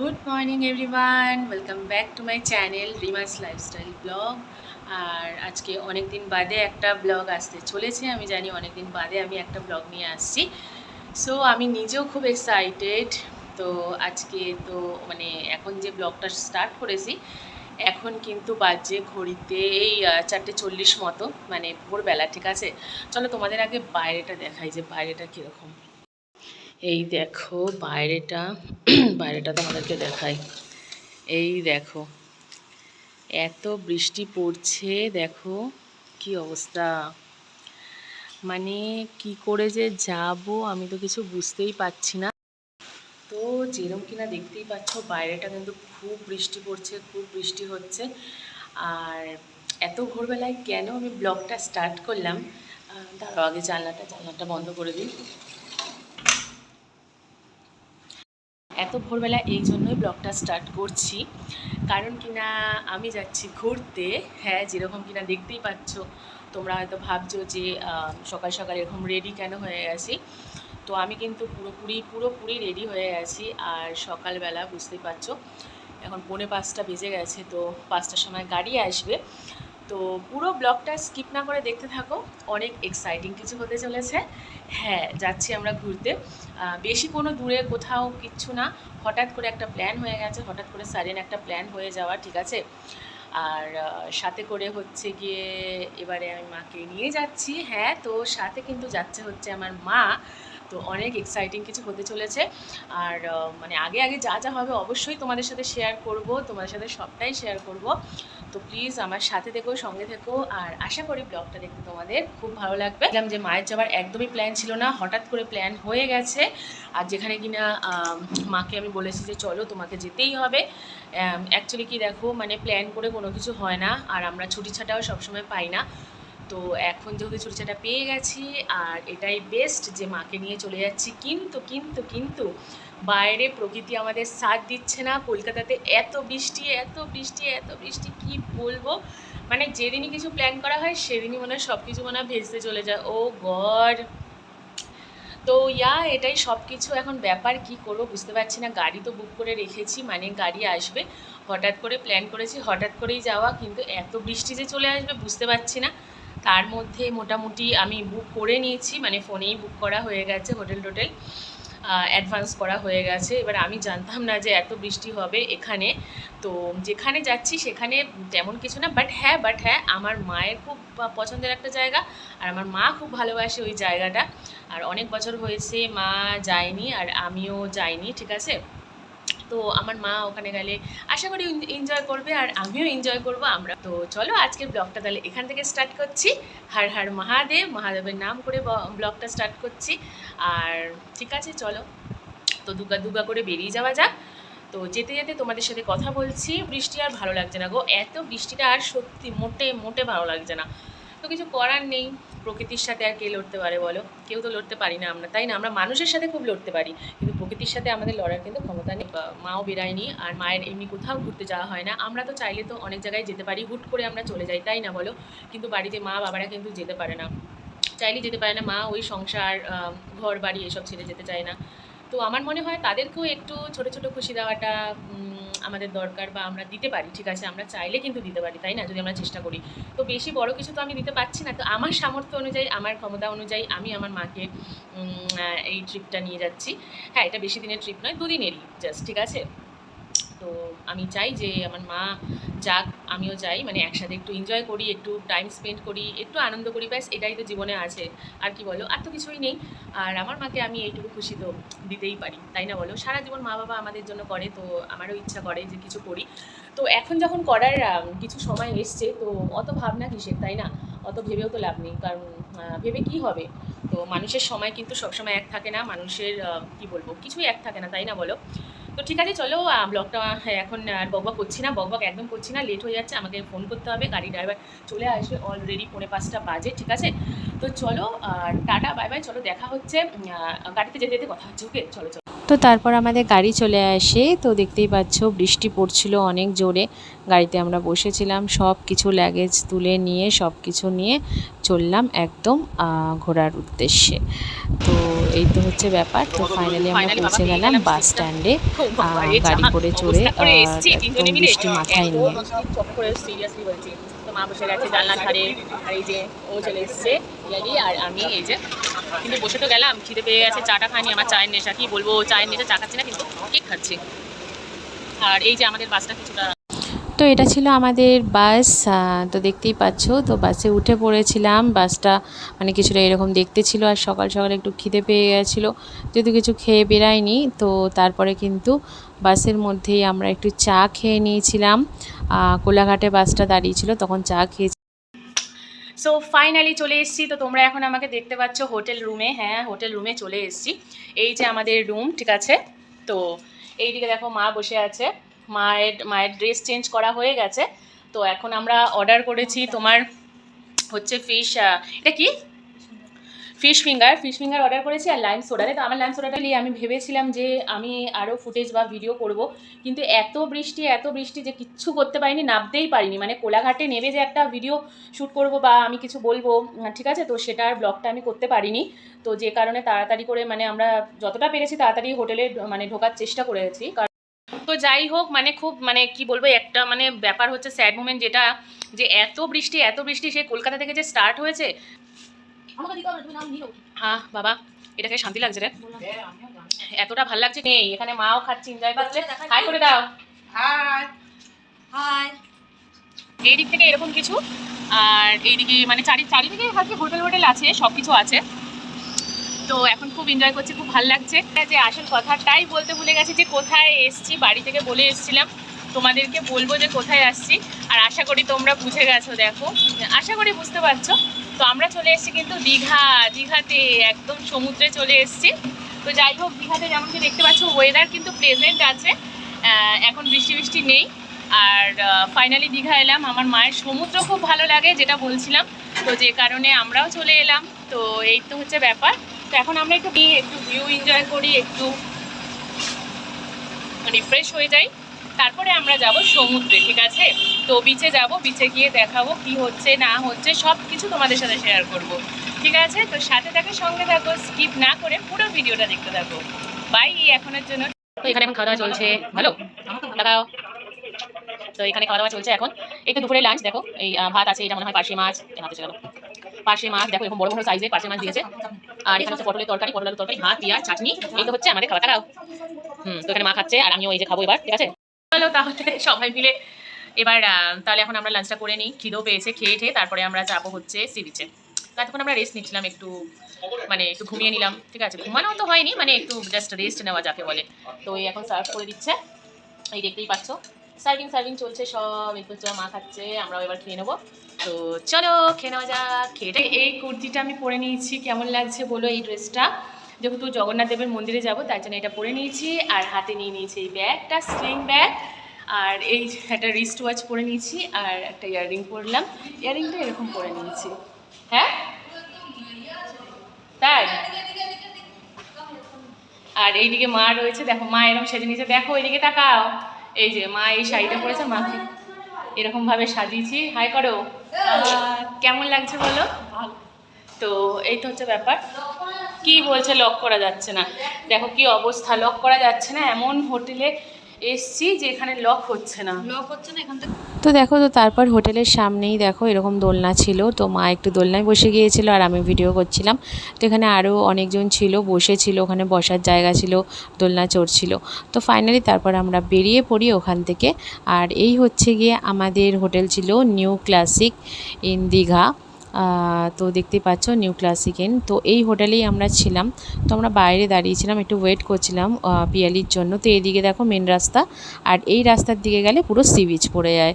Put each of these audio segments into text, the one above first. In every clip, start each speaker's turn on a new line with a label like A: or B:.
A: Good morning everyone welcome back to my channel Rimas lifestyle blog আর আজকে অনেক দিন বাদে একটা ব্লগ আসতে চলেছে। আমি জানি অনেক দিন বাদে আমি একটা ব্লগ নিয়ে আসছি। সো আমি নিজেও খুব এক্সাইটেড তো আজকে তো মানে এখন যে ব্লগটা স্টার্ট করেছি, এখন কিন্তু বাজে ঘড়িতে এই চারটে চল্লিশ মতো মানে ভোরবেলা, ঠিক আছে? চলো তোমাদের আগে বাইরেটা দেখাই যে বাইরেটা কীরকম। এই দেখো বাইরেটা বাইরেটা তোমাদেরকে দেখাই। এই দেখো, এত বৃষ্টি পড়ছে, দেখো কি অবস্থা। মানে কি করে যে যাব আমি তো কিছু বুঝতেই পারছি না। তো যেরকম কিনা দেখতেই পাচ্ছ, বাইরেটা কিন্তু খুব বৃষ্টি পড়ছে, খুব বৃষ্টি হচ্ছে। আর এত ভোরবেলায় কেন আমি ব্লগটা স্টার্ট করলাম? দাঁড়াও, আগে জানলাটা জানলাটা বন্ধ করে দিই। এত ভোরবেলা এই জন্যই ব্লগটা স্টার্ট করছি। কারণ কিনা আমি যাচ্ছি ঘুরতে। হ্যাঁ যেরকম কিনা দেখতেই পাচ্ছ, তোমরা হয়তো ভাবছ যে সকাল সকাল এরকম রেডি কেন হয়ে গেছি? তো আমি কিন্তু পুরোপুরি পুরোপুরি রেডি হয়ে গেছি। আর সকালবেলা বুঝতেই পারছ, এখন পৌনে পাঁচটা বেজে গেছে, তো পাঁচটার সময় গাড়ি আসবে। তো পুরো ব্লগটা স্কিপ না করে দেখতে থাকো। অনেক এক্সাইটিং কিছু হতে চলেছে। হ্যাঁ যাচ্ছি আমরা ঘুরতে। বেশি কোনো দূরে কোথাও কিচ্ছু না। হঠাৎ করে একটা প্ল্যান হয়ে গেছে। হঠাৎ করে সাডেন একটা প্ল্যান হয়ে যাওয়া, ঠিক আছে? আর সাথে করে হচ্ছে গিয়ে এবারে আমি মাকে নিয়ে যাচ্ছি। হ্যাঁ তো সাথে কিন্তু যাচ্ছে হচ্ছে আমার মা। তো অনেক এক্সাইটিং কিছু হতে চলেছে। আর মানে আগে আগে যা যা হবে অবশ্যই তোমাদের সাথে শেয়ার করব। তোমাদের সাথে সবটাই শেয়ার করব। তো প্লিজ আমার সাথে থেকো, সঙ্গে থেকো আর আশা করি ব্লগটা দেখতে তোমাদের খুব ভালো লাগবে। দেখলাম যে মায়ের যাওয়ার একদমই প্ল্যান ছিল না, হঠাৎ করে প্ল্যান হয়ে গেছে। আর যেখানে কিনা মাকে আমি বলেছি যে চলো তোমাকে যেতেই হবে। অ্যাকচুয়ালি কি দেখো মানে প্ল্যান করে কোনো কিছু হয় না, আর আমরা ছুটি ছাটাও সবসময় পাই না। তো এখন যেহেতু ছাটা পেয়ে গেছি, আর এটাই বেস্ট যে মাকে নিয়ে চলে যাচ্ছি। কিন্তু কিন্তু কিন্তু বাইরে প্রকৃতি আমাদের সাথ দিচ্ছে না। কলকাতাতে এত বৃষ্টি এত বৃষ্টি এত বৃষ্টি, কি বলব? মানে যেদিনই কিছু প্ল্যান করা হয়, সেদিনই মনে হয় সব কিছু মনে হয় ভেসতে চলে যায়। Oh God! তো ইয়া, এটাই সব কিছু এখন ব্যাপার কি করব বুঝতে পারছি না। গাড়ি তো বুক করে রেখেছি মানে গাড়ি আসবে। হঠাৎ করে প্ল্যান করেছি, হঠাৎ করেই যাওয়া। কিন্তু এত বৃষ্টি যে চলে আসবে বুঝতে পারছি না। তার মধ্যে মোটামুটি আমি বুক করে নিয়েছি মানে ফোনেই বুক করা হয়ে গেছে হোটেল টোটেল অ্যাডভান্স করা হয়ে গেছে। এবার আমি জানতাম না যে এত বৃষ্টি হবে এখানে। তো যেখানে যাচ্ছি সেখানে তেমন কিছু না বাট হ্যাঁ বাট হ্যাঁ আমার মায়ের খুব পছন্দের একটা জায়গা, আর আমার মা খুব ভালোবাসে ওই জায়গাটা। আর অনেক বছর হয়েছে মা যায়নি, আর আমিও যাইনি, ঠিক আছে? তো আমার মা ওখানে গেলে আশা করি এনজয় করবে আর আমিও এনজয় করব আমরা। তো চলো আজকের ব্লগটা তাহলে এখান থেকে স্টার্ট করছি। হার হার মহাদেব, মহাদেবের নাম করে ব্লগটা স্টার্ট করছি। আর ঠিক আছে, চলো। তো দুগা দুগা করে বেরিয়ে যাওয়া যাক। তো যেতে যেতে তোমাদের সাথে কথা বলছি। বৃষ্টি আর ভালো লাগছে না গো। এত বৃষ্টিটা আর সত্যি মোটে মোটে ভালো লাগছে না। তো কিছু করার নেই। প্রকৃতির সাথে আর কে লড়তে পারে বলো? কেউ তো লড়তে পারি না আমরা, তাই না? আমরা মানুষের সাথে খুব লড়তে পারি। কিন্তু প্রকৃতির সাথে আমাদের লড়ার কিন্তু ক্ষমতা নেই। মাও বেরায়নি আর মায়ের এমনি কোথাও ঘুরতে যাওয়া হয় না। আমরা তো চাইলে তো অনেক জায়গায় যেতে পারি, হুট করে আমরা চলে যাই, তাই না বলো? কিন্তু বাড়িতে মা বাবারা কিন্তু যেতে পারে না। চাইলে যেতে পারে না, মা ওই সংসার ঘর বাড়ি এসব ছেড়ে যেতে চায় না। তো আমার মনে হয় তাদেরকেও একটু ছোট ছোট খুশি দেওয়াটা আমাদের দরকার বা আমরা দিতে পারি, ঠিক আছে? আমরা চাইলে কিন্তু দিতে পারি, তাই না? যদি আমরা চেষ্টা করি। তো বেশি বড় কিছু তো আমি দিতে পারছি না। তো আমার সামর্থ্য অনুযায়ী, আমার ক্ষমতা অনুযায়ী আমি আমার মাকে এই ট্রিপটা নিয়ে যাচ্ছি। হ্যাঁ এটা বেশি দিনের ট্রিপ নয়, দুদিনেরই জাস্ট ঠিক আছে? তো আমি চাই যে আমার মা যাক, আমিও যাই মানে একসাথে একটু এনজয় করি, একটু টাইম স্পেন্ড করি, একটু আনন্দ করি, ব্যাস এটাই তো জীবনে আছে। আর কি বলো? আর তো কিছুই নেই। আর আমার মাকে আমি এইটুকু খুশি তো দিতেই পারি, তাই না বলো? সারা জীবন মা বাবা আমাদের জন্য করে, তো আমারও ইচ্ছা করে যে কিছু করি। তো এখন যখন করার কিছু সময় এসছে, তো অত ভাবনা কিসের, তাই না? অত ভেবেও তো লাভ নেই, কারণ ভেবে কি হবে? তো মানুষের সময় কিন্তু সবসময় এক থাকে না, মানুষের কি বলব? কিছুই এক থাকে না, তাই না বলো? তো ঠিক আছে চলো ব্লগটা হ্যাঁ, এখন আর বকবক করছি না বকবক একদম করছি না লেট হয়ে যাচ্ছে আমাকে ফোন করতে হবে গাড়ি ড্রাইভার চলে আসবে অলরেডি পৌনে পাঁচটা বাজে ঠিক আছে? তো চলো টাটা বাই বাই চলো দেখা হচ্ছে গাড়িতে যেতে যেতে কথা হচ্ছে ওকে চলো চলো।
B: তো তারপর আমাদের গাড়ি চলে আসে। তো দেখতেই পাচ্ছ বৃষ্টি পড়ছিল অনেক জোরে। গাড়িতে আমরা বসেছিলাম সব কিছু লাগেজ তুলে নিয়ে সব কিছু নিয়ে চললাম একদম ঘোরার উদ্দেশ্যে। তো এই তো হচ্ছে ব্যাপার। তো ফাইনালি আমরা পৌঁছে গেলাম বাস স্ট্যান্ডে গাড়ি করে চড়ে একদম বৃষ্টি মাথায় নিয়ে।
A: মা বসে গেছে জানলার ধারে, আর এই যে ও চলে এসছে ইয়ালি আর আমি এই যে, কিন্তু বসে তো গেলাম, খিদে পেয়ে গেছে চাটা খাইনি, আমার চায়ের নেশা, কি বলব চায়ের নেশা চা খাচ্ছি না, কিন্তু কেক খাচ্ছি। আর এই যে আমাদের বাসটা কিছুটা
B: তো এটা ছিল আমাদের বাস তো দেখতেই পাচ্ছ, তো বাসে উঠে পড়েছিলাম। বাসটা মানে কিছুটা এরকম দেখতে ছিল আর সকাল সকাল একটু খিদে পেয়ে গেছিল যেহেতু কিছু খেয়ে বেরাইনি তো তারপরে কিন্তু বাসের মধ্যেই আমরা একটু চা খেয়ে নিয়েছিলাম। কোলাঘাটে বাসটা দাঁড়িয়েছিল তখন চা খেয়েছি।
A: সো ফাইনালি চলে এসেছি। তো তোমরা এখন আমাকে দেখতে পাচ্ছ হোটেল রুমে। হ্যাঁ হোটেল রুমে চলে এসেছি। এই যে আমাদের রুম, ঠিক আছে? তো এইদিকে দেখো মা বসে আছে। মায়ের মায়ের ড্রেস চেঞ্জ করা হয়ে গেছে। তো এখন আমরা অর্ডার করেছি তোমার হচ্ছে ফিশ এটা কি? Fish finger fish finger order করেছি আর লাইম সোডারে তো আমার লাইম সোডাটা নিয়ে আমি ভেবেছিলাম যে আমি আরও ফুটেজ বা ভিডিও করব। কিন্তু এত বৃষ্টি এত বৃষ্টি যে কিচ্ছু করতে পারিনি নামতেই পারিনি। মানে কোলাঘাটে নেমে যে একটা ভিডিও শ্যুট করব বা আমি কিছু বলব ঠিক আছে? তো সেটার ব্লগটা আমি করতে পারিনি। তো যে কারণে তাড়াতাড়ি করে মানে আমরা যতটা পেরেছি তাড়াতাড়ি হোটেলে মানে ঢোকার চেষ্টা করেছি। কারণ তো যাই হোক মানে খুব মানে কি বলব একটা মানে ব্যাপার হচ্ছে স্যাড মুমেন্ট যেটা যে এত বৃষ্টি এত বৃষ্টি সে কলকাতা থেকে যে স্টার্ট হয়েছে। হ্যাঁ বাবা এটাকে শান্তি লাগছে রে। এতটা ভালো লাগছে নেই এখানে মাও খাচ্ছে এনজয় করছে। হাই করে দাও।
C: হাই হাই
A: এই দিক থেকে এরকম কিছু আর এইদিকে মানে চারি চারিদিকে হয়তো হোটেল হোটেল আছে সব কিছু আছে। তো এখন খুব এনজয় করছি, খুব ভালো লাগছে। যে আসল কথাটাই বলতে ভুলে গেছি যে কোথায় এসছি, বাড়ি থেকে বলে এসছিলাম। তোমাদেরকে বলব যে কোথায় আসছি। আর আশা করি তোমরা বুঝে গেছো, দেখো। আশা করি বুঝতে পারছ। তো আমরা চলে এসেছি কিন্তু দীঘা, দীঘাতে, একদম সমুদ্রে চলে এসেছি। তো যাই হোক, দীঘাতে যেমন কি দেখতে পাচ্ছ ওয়েদার কিন্তু প্রেজেন্ট আছে। এখন বৃষ্টি বৃষ্টি নেই। আর ফাইনালি দীঘা এলাম। আমার মায়ের সমুদ্র খুব ভালো লাগে, যেটা বলছিলাম। তো যে কারণে আমরাও চলে এলাম। তো এই তো হচ্ছে ব্যাপার। তো এখন আমরা একটু একটু ভিউ এনজয় করি, একটু রিফ্রেশ হয়ে যাই। তারপরে আমরা যাব সমুদ্রে, ঠিক আছে? তো বিচে যাব বিচে গিয়ে দেখাবো কি হচ্ছে, না হচ্ছে সব কিছু তোমাদের সাথে শেয়ার করব। ঠিক আছে? তো সাথে থাকো সঙ্গে থাকো স্কিপ না করে পুরো ভিডিওটা দেখতে থাকো। বাই এখনের জন্য। তো এখানে এখন খাওয়া দাওয়া চলছে। ভালো লাগাও। তো এখানে খাওয়া দাওয়া চলছে এখন। একটু দুপুরে লাঞ্চ দেখো। এই ভাত আছে, এটা মনে হয় পার্শে মাছ হাতে গেল পার্শে মাছ, দেখো এরকম বড় বড় সাইজের পার্শে মাছ দিয়েছে। আর এখানে পটলের তরকারি পটলের তরকারি, ভাত, পেঁয়াজ, চাটনি, এই তো হচ্ছে আমাদের টাকাও হুম, তো এখানে মা খাচ্ছে, আর আমিও এই যে খাব এবার, ঠিক আছে? চলো তাহলে সবাই মিলে এবার তাহলে এখন আমরা লাঞ্চটা করে নিই। খিদেও পেয়েছে, খেয়ে ঠেয়ে তারপরে আমরা যাব হচ্ছে সি বিচে তখন আমরা রেস্ট নিচ্ছিলাম, একটু মানে একটু ঘুমিয়ে নিলাম, ঠিক আছে? ঘুমানো তো হয়নি মানে একটু জাস্ট রেস্ট নেওয়া যাকে বলে। তো এই এখন সার্ভ করে দিচ্ছে। এই দেখতেই পাচ্ছ। সার্ভিং সার্ভিং চলছে, সব একটু মা খাচ্ছে, আমরাও এবার খেয়ে নেব। তো চলো খেয়ে নেওয়া যাক। খেয়ে এই কুর্তিটা আমি পরে নিয়েছি। কেমন লাগছে বলো এই ড্রেসটা? যেহেতু জগন্নাথ দেবের মন্দিরে যাব, তার জন্য এটা পরে নিয়েছি। আর হাতে নিয়ে নিয়েছি এই ব্যাগটা স্লিং ব্যাগ আর এই একটা রিস্ট ওয়াচ পরে নিয়েছি, আর একটা ইয়াররিং পরলাম। ইয়াররিংটা এরকম পরে নিয়েছি। হ্যাঁ? তাই? আর এইদিকে মা রয়েছে, দেখো মা এরকম সেজে নিয়েছে। দেখো এইদিকে তাকাও। এই যে মা এই শাড়িটা পরেছে, মাকে এরকম ভাবে সাজিয়েছি। হাই করো। কেমন লাগছে বলো? তো এই তো হচ্ছে ব্যাপার। কি বলছে? লক করা যাচ্ছে না। দেখো কি অবস্থা। লক করা যাচ্ছে না। এমন হোটেলে এসছি যে এখানে লক হচ্ছে না।
C: লক হচ্ছে না এখান থেকে
B: তো দেখো তো তারপর হোটেলের সামনেই দেখো এরকম দোলনা ছিল। তো মা একটু দোলনায় বসে গিয়েছিল আর আমি ভিডিও করছিলাম। তো এখানে আরও অনেকজন ছিল বসেছিল ওখানে বসার জায়গা ছিল দোলনা চড়ছিল। তো ফাইনালি তারপর আমরা বেরিয়ে পড়ি ওখান থেকে। আর এই হচ্ছে গিয়ে আমাদের হোটেল ছিল নিউ ক্লাসিক ইন দীঘা তো দেখতে পাচ্ছ নিউ ক্লাসিক ইন তো এই হোটেলেই আমরা ছিলাম। তো আমরা বাইরে দাঁড়িয়েছিলাম, একটু ওয়েট করছিলাম পিয়ালির জন্য। তো এদিকে দেখো মেন রাস্তা, আর এই রাস্তার দিকে গেলে পুরো সি বিচ পড়ে যায়।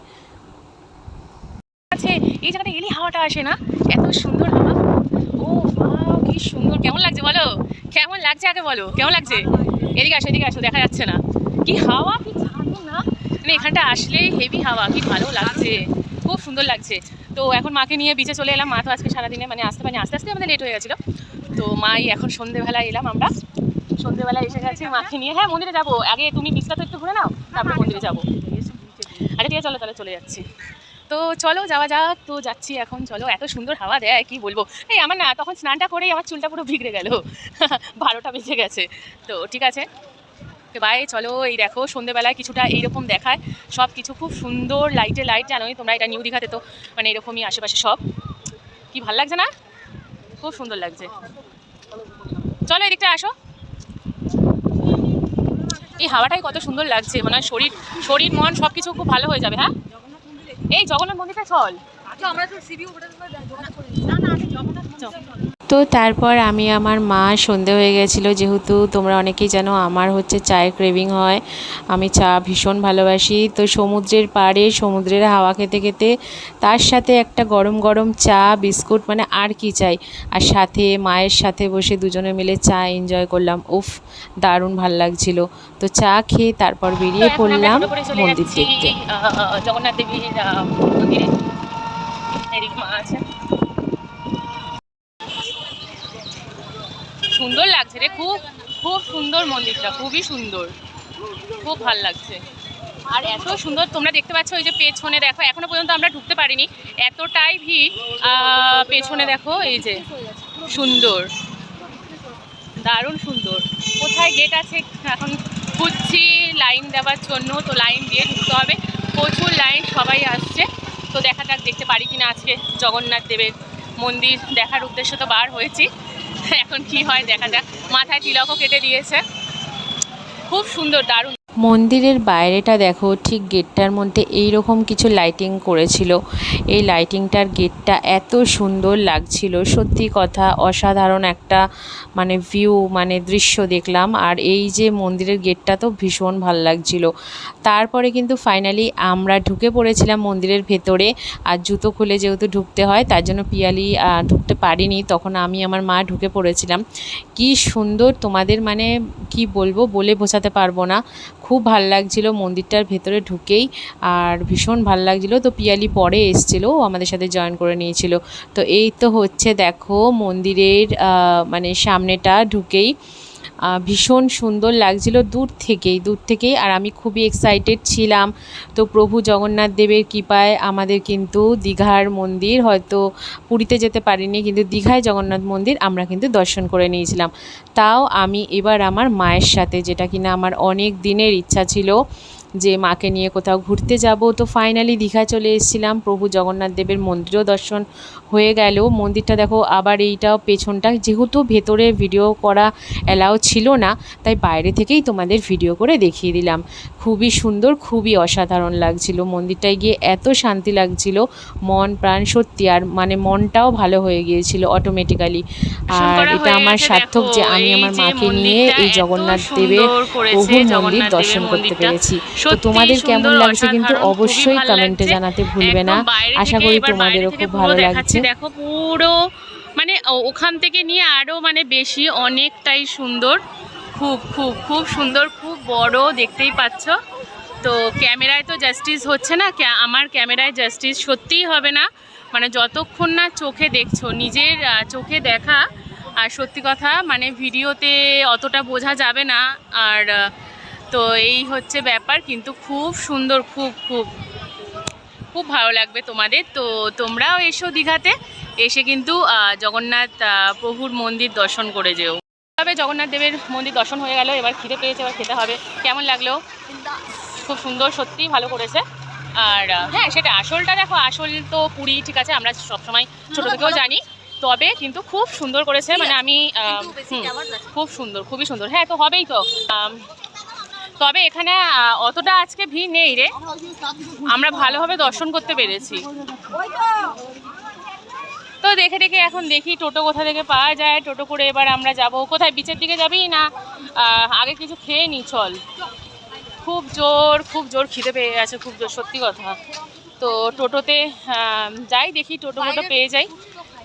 A: আছে এই জায়গাটা এলি হাওয়াটা আসে না? এত সুন্দর হাওয়া। ও বাহ কি সুন্দর। কেমন লাগছে বলো? কেমন লাগছে আগে বলো? কেমন লাগছে? এদিকে আসো এদিকে আসো, দেখা যাচ্ছে না। কি হাওয়া, কি ছাড়ো না। মানে এখানটা আসলেই হেভি হাওয়া, কি ভালো লাগছে। খুব সুন্দর লাগছে। তো এখন মাকে নিয়ে বিচে চলে এলাম। মা তো আজকে সারাদিনে মানে আসতে পারিনি, আস্তে আস্তে আমাদের লেট হয়ে গেছিল। তো মাই এখন সন্ধেবেলায় এলাম আমরা। সন্ধ্যেবেলা এসে গেছি মাকে নিয়ে। হ্যাঁ মন্দিরে যাব। আগে তুমি বিচটা তো একটু ঘুরে নাও, তারপরে মন্দিরে যাব। আচ্ছা ঠিক আছে, চলো, তাহলে চলে যাচ্ছি। তো চলো, যাওয়া যাক। তো যাচ্ছি এখন, চলো। এত সুন্দর হাওয়া দেয়, কি বলব? এই আমার না, তখন স্নানটা করেই আমার চুলটা পুরো ভিগড়ে গেল। বারোটা বেজে গেছে। তো ঠিক আছে। তো বাই চলো এই দেখো সন্ধেবেলায় কিছুটা এইরকম দেখায়। সব কিছু খুব সুন্দর লাইটে লাইট জানোই তোমরা এটা নিউ দীঘাতে তো মানে এরকমই আশেপাশে সব। কি ভালো লাগছে না? খুব সুন্দর লাগছে। চলো এদিকটা আসো। এই হাওয়াটাই কত সুন্দর লাগছে মানে শরীর শরীর মন সব কিছু খুব ভালো হয়ে যাবে হ্যাঁ? এই জগন্নাথ মন্দিরটা চল।
C: আচ্ছা আমরা তো উপরে না না আগে জগন্নাথ
A: চল।
B: তো তারপর আমি আমার মা সন্ধে হয়ে গেছিল। যেহেতু তোমরা অনেকেই জানো আমার হচ্ছে চায়ের ক্রেভিং হয়। আমি চা ভীষণ ভালোবাসি। তো সমুদ্রের পাড়ে সমুদ্রের হাওয়া খেতে খেতে তার সাথে একটা গরম গরম চা বিস্কুট মানে আর কি চাই। আর সাথে মায়ের সাথে বসে দুজনে মিলে চা এনজয় করলাম। উফ দারুণ ভালো লাগছিল। তো চা খেয়ে তারপর বেরিয়ে পড়লাম মন্দির দেখতে।
A: জগন্নাথ দেবীর মন্দিরে। মা আছে। সুন্দর লাগছে রে, খুব খুব সুন্দর মন্দিরটা, খুবই সুন্দর। খুব ভালো লাগছে। আর এত সুন্দর, তোমরা দেখতে পাচ্ছ ওই যে পেছনে দেখো, এখনও পর্যন্ত আমরা ঢুকতে পারিনি। এতটাই ভিড় পেছনে দেখো এই যে, সুন্দর। দারুণ সুন্দর। কোথায় গেট আছে? এখন খুঁজছি লাইন দেওয়ার জন্য, তো লাইন দিয়ে ঢুকতে হবে। প্রচুর লাইন সবাই আসছে। তো দেখা যাক, দেখতে পারি কিনা আজকে জগন্নাথ দেবের মন্দির দেখার উদ্দেশ্যে তো বার হয়েছি। এখন কি হয় দেখা যাক। মাথায় তিলকও কেটে দিয়েছে। খুব সুন্দর দারুণ।
B: মন্দিরের বাইরেটা দেখো, ঠিক গেটটার মধ্যে এই রকম কিছু লাইটিং করেছিল। এই লাইটিংটার গেটটা এত সুন্দর লাগছিল। সত্যি কথা, অসাধারণ একটা মানে ভিউ মানে দৃশ্য দেখলাম। আর এই যে মন্দিরের গেটটা তো ভীষণ ভালো লাগছিল। তারপরে কিন্তু ফাইনালি আমরা ঢুকে পড়েছিলাম মন্দিরের ভেতরে। আর জুতো খুলে যেহেতু ঢুকতে হয়, তার জন্য পিয়ালি ঢুকতে পারিনি। তখন আমি আমার মা ঢুকে পড়েছিলাম। কি সুন্দর তোমাদের মানে কি বলব বলে বোঝাতে পারব না। খুব ভালো লাগছিল মন্দিরটার ভেতরে ঢুকেই আর ভীষণ ভালো লাগছিল। তো পিয়ালি পরে এসছিলো আমাদের সাথে জয়েন করে নিয়েছিল। তো এই তো হচ্ছে, দেখো মন্দিরের মানে সামনেটা ঢুকেই ভীষণ সুন্দর লাগছিল দূর থেকেই দূর থেকেই। আর আমি খুবই এক্সাইটেড ছিলাম। তো প্রভু জগন্নাথ দেবের কৃপায় আমাদের কিন্তু দীঘার মন্দির, হয়তো পুরীতে যেতে পারিনি, কিন্তু দীঘায় জগন্নাথ মন্দির আমরা কিন্তু দর্শন করে নিয়েছিলাম। তাও আমি এবার আমার মায়ের সাথে, যেটা কিনা আমার অনেক দিনের ইচ্ছা ছিল যে মাকে নিয়ে কোথাও ঘুরতে যাব। তো ফাইনালি দীঘা চলে এসেছিলাম। প্রভু জগন্নাথ দেবের মন্দিরও দর্শন হয়ে গেল। মন্দিরটা দেখো আবার এইটাও পেছনটা। যেহেতু ভেতরে ভিডিও করা অ্যালাউ ছিল না তাই বাইরে থেকেই তোমাদের ভিডিও করে দেখিয়ে দিলাম। খুবই সুন্দর খুবই অসাধারণ লাগছিল। মন্দিরটায় গিয়ে এত শান্তি লাগছিল মন প্রাণ সত্যি। আর মানে মনটাও ভালো হয়ে গিয়েছিল অটোমেটিক্যালি আর এটা আমার সার্থক যে আমি আমার মাকে নিয়ে এই জগন্নাথ দেবের প্রভুর মন্দির দর্শন করতে পেরেছি। তো তোমাদের কেমন লাগছে কিন্তু অবশ্যই কমেন্টে জানাতে ভুলবে না। আশা করি তোমাদেরও খুব ভালো লাগছে।
A: দেখো পুরো মানে ওখান থেকে নিয়ে আরও মানে বেশি, অনেকটাই সুন্দর। খুব খুব খুব সুন্দর, খুব বড় দেখতেই পাচ্ছ। তো ক্যামেরায় তো জাস্টিস হচ্ছে না আমার ক্যামেরায় জাস্টিস সত্যিই হবে না। মানে যতক্ষণ না চোখে দেখছ, নিজের চোখে দেখা, আর সত্যি কথা মানে ভিডিওতে অতটা বোঝা যাবে না। আর তো এই হচ্ছে ব্যাপার, কিন্তু খুব সুন্দর, খুব খুব। খুব ভালো লাগবে তোমাদের। তো তোমরাও এসো দীঘাতে। এসে কিন্তু জগন্নাথ প্রভুর মন্দির দর্শন করে যেও। তবে জগন্নাথ দেবের মন্দির দর্শন হয়ে গেল এবার খিদে পেয়েছে এবার খেতে হবে। কেমন লাগল? খুব সুন্দর সত্যিই ভালো করেছে। আর হ্যাঁ সেটা আসলটা দেখো আসল তো পুরী ঠিক আছে আমরা সবসময় ছোটো থেকেও জানি। তবে কিন্তু খুব সুন্দর করেছে মানে আমি খুব সুন্দর খুবই সুন্দর। হ্যাঁ তো হবেই তো। তবে এখানে অতটা আজকে ভিড় নেই রে। আমরা ভালোভাবে দর্শন করতে পেরেছি। তো দেখে দেখে এখন দেখি টোটো কোথা থেকে পাওয়া যায়। টোটো করে এবার আমরা যাব। কোথায়, বিচের দিকে যাবি না আগে কিছু খেয়ে নি, চল। খুব জোর খুব জোর খিদে পেয়ে গেছে, খুব জোর, সত্যি কথা। তো টোটোতে যাই, দেখি টোটো টোটো পেয়ে যাই।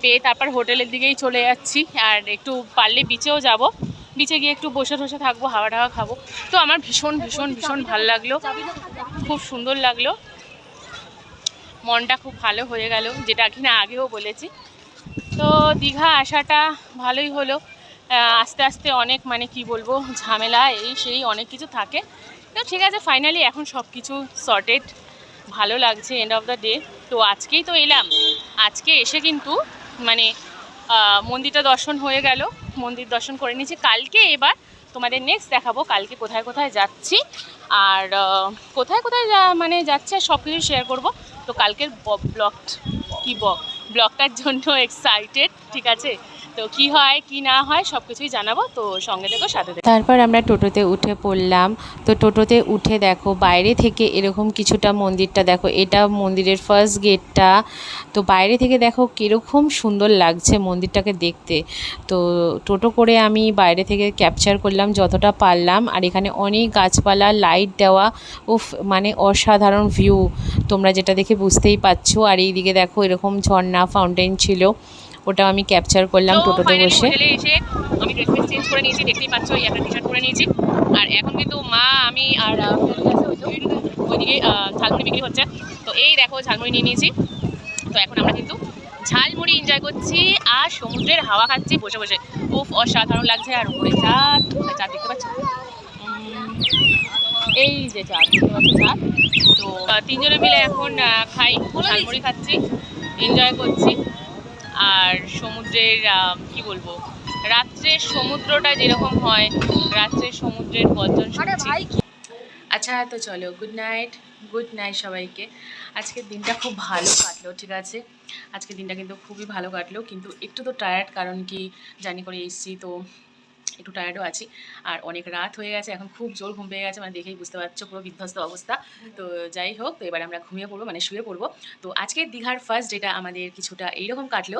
A: পেয়ে তারপর হোটেলের দিকেই চলে যাচ্ছি। আর একটু পারলে বিচেও যাব। বিচে গিয়ে একটু বসে বসে থাকব, হাওয়া টাওয়া খাব। তো আমার ভীষণ ভীষণ ভীষণ ভালো লাগল। খুব সুন্দর লাগল। মনটা খুব ভালো হয়ে গেল, যেটা কিনা আগেও বলেছি। তো দীঘা আসাটা ভালোই হলো। আস্তে আস্তে অনেক মানে কি বলব, ঝামেলা এই সেই অনেক কিছু থাকে। তো ঠিক আছে ফাইনালি এখন সব কিছু সর্টেড ভালো লাগছে এন্ড অফ দ্য ডে তো আজকেই তো এলাম। আজকে এসে কিন্তু মানে মন্দিরটা দর্শন হয়ে গেল। মন্দির দর্শন করে নিয়েছি। কালকে এবার তোমাদের নেক্সট দেখাবো কালকে কোথায় কোথায় যাচ্ছি। আর কোথায় কোথায় যা- মানে যাচ্ছে আর সব কিছু শেয়ার করব। তো কালকের ব্লগ কি ব্লগটার জন্য এক্সাইটেড ঠিক আছে? তো কি হয়, কি না হয় সব কিছুই জানাব, তো সঙ্গে থেকো, সাথে
B: তারপর আমরা টোটোতে উঠে পড়লাম। তো টোটোতে উঠে দেখো, বাইরে থেকে এরকম কিছুটা মন্দিরটা দেখো, এটা মন্দিরের ফার্স্ট গেটটা তো বাইরে থেকে দেখো, কীরকম সুন্দর লাগছে মন্দিরটাকে দেখতে। তো টোটো করে আমি বাইরে থেকে ক্যাপচার করলাম, যতটা পারলাম। আর এখানে অনেক গাছপালা লাইট দেওয়া, উফ মানে অসাধারণ ভিউ তোমরা যেটা দেখে বুঝতেই পারছ। আর এইদিকে দেখো, এরকম ঝর্ণা ফাউন্টেন ছিল। ওটাও আমি ক্যাপচার করলাম টোটোতে বসে।
A: আমি ড্রেস চেঞ্জ করে নিয়েছি দেখতেই পাচ্ছ এই একটা টি শার্ট পরে নিয়েছি। আর এখন কিন্তু মা আমি আর ওইদিকে ঝালমুড়ি বিক্রি হচ্ছে। তো এই দেখো ঝালমুড়ি নিয়ে নিয়েছি। তো এখন আমরা কিন্তু ঝালমুড়ি এনজয় করছি আর সমুদ্রের হাওয়া খাচ্ছি বসে বসে। খুব অসাধারণ লাগছে আর উপরে চাঁদ চাঁদ দেখতে পাচ্ছ। এই যে চাঁদ চাঁদ তো তিনজনে মিলে এখন খাই ঝালমুড়ি খাচ্ছি এনজয় করছি। আর সমুদ্রের কি বলব রাত্রে সমুদ্রটা যেরকম হয় রাত্রে সমুদ্রের গর্জন শুনছি আচ্ছা তো চলো গুড নাইট গুড নাইট সবাইকে। আজকের দিনটা খুব ভালো কাটলো ঠিক আছে? আজকের দিনটা কিন্তু খুবই ভালো কাটলো কিন্তু একটু তো টায়ার্ড কারণ কি জানি করে এসছি তো একটু টায়ার্ডও আছি। আর অনেক রাত হয়ে গেছে এখন খুব জোর ঘুম পেয়ে গেছে মানে দেখেই বুঝতে পারছ পুরো বিধ্বস্ত অবস্থা। তো যাই হোক তো এবার আমরা ঘুমিয়ে পড়ব মানে শুয়ে পড়ব। তো আজকে দীঘার ফার্স্ট ডেটা আমাদের কিছুটা এইরকম কাটলো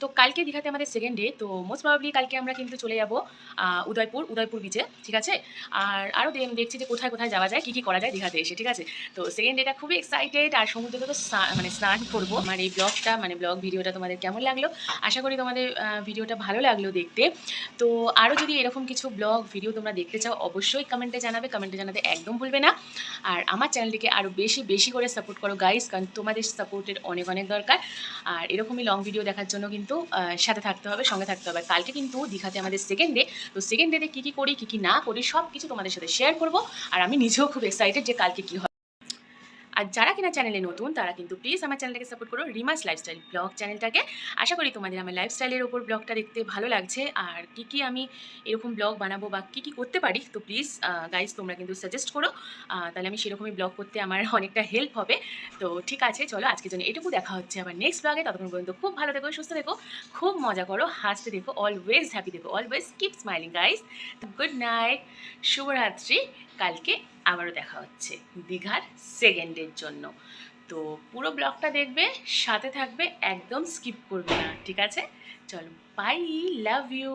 A: তো কালকে দীঘাতে আমাদের সেকেন্ড ডে তো মোস্ট প্রবাবলি কালকে আমরা কিন্তু চলে যাব উদয়পুর উদয়পুর বিচে ঠিক আছে? আর আরও দেখছি যে কোথায় কোথায় যাওয়া যায়, কী কী করা যায় দীঘাতে এসে, ঠিক আছে? তো সেকেন্ড ডেটা খুবই এক্সাইটেড আর সমুদ্রে তো মানে স্নান করব। আমার এই ব্লগটা মানে ব্লগ ভিডিওটা তোমাদের কেমন লাগল? আশা করি তোমাদের ভিডিওটা ভালো লাগল দেখতে। তো আরও যদি এরকম কিছু ব্লগ ভিডিও তোমরা দেখতে চাও, অবশ্যই কমেন্টে জানাবে কমেন্টে জানাতে একদম ভুলবে না। আর আমার চ্যানেলটিকে আরও বেশি বেশি করে সাপোর্ট করো গাইস কারণ তোমাদের সাপোর্টের অনেক অনেক দরকার। আর এরকমই লং ভিডিও দেখার জন্য কিন্তু আহ, সাথে থাকতে হবে সঙ্গে থাকতে হবে। কালকে কিন্তু দীঘাতে আমাদের সেকেন্ড ডে তো সেকেন্ড ডেতে কী কী করি কী কী না করি সব কিছু তোমাদের সাথে শেয়ার করব। আর আমি নিজেও খুব এক্সাইটেড যে কালকে কী হয়। আর যারা কিনা চ্যানেলে নতুন, তারা কিন্তু প্লিজ আমার চ্যানেলটাকে সাপোর্ট করো রিমাস লাইফস্টাইল ব্লগ চ্যানেলটাকে আশা করি তোমাদের আমার লাইফস্টাইলের ওপর ব্লগটা দেখতে ভালো লাগছে। আর কি কি আমি এরকম ব্লগ বানাবো বা কী কী করতে পারি, তো প্লিজ গাইজ তোমরা কিন্তু সাজেস্ট করো। তাহলে আমি সেরকমই ব্লগ করতে আমার অনেকটা হেল্প হবে। তো ঠিক আছে, চলো আজকের জন্য এটুকু দেখা হচ্ছে আবার নেক্সট ব্লগে ততক্ষণ পর্যন্ত খুব ভালো থেকো, সুস্থ থেকো, খুব মজা করো, হাসতে দেখো অলওয়েজ হ্যাপি দেখো always keep smiling guys good night, শুভরাত্রি, কালকে আবারও দেখা হচ্ছে দীঘার সেকেন্ডের জন্য। তো পুরো ব্লগটা দেখবে, সাথে থাকবে, একদম স্কিপ করবে না, ঠিক আছে? চলো বাই লাভ ইউ